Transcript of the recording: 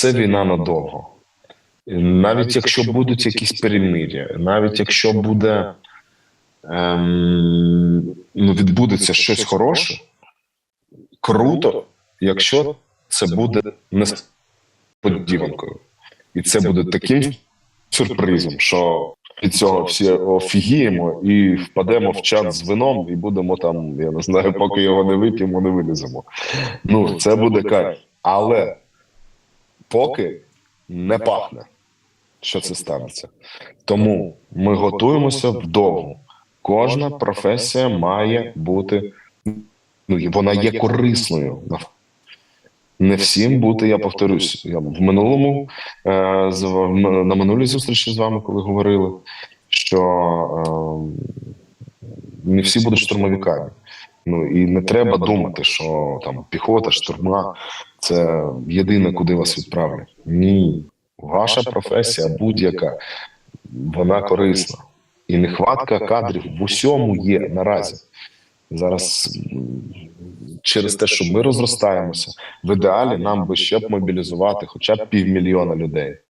це війна надовго. Навіть якщо будуть якісь перемир'я, навіть якщо буде ем, ну, відбудеться щось хороше, круто, якщо це буде несподіванкою. І це буде таким сюрпризом, що від цього всі офігіємо і впадемо в чат з вином, і будемо там, я не знаю, поки його не вип'ємо, не виліземо. Ну, це буде кайф. Але поки не пахне, що це станеться. Тому ми готуємося вдовго. Кожна професія має бути, ну, вона є корисною. Не всім бути, я повторюсь. Я в минулому е, на минулій зустрічі з вами, коли говорили, що е, не всі будуть штурмовиками. Ну і не треба думати, що там піхота, штурма це єдине, куди вас відправлять. Ні, ваша професія будь-яка, вона корисна. І нехватка кадрів в усьому є наразі. Зараз через те, що ми розростаємося, в ідеалі нам би ще б мобілізувати хоча б півмільйона людей.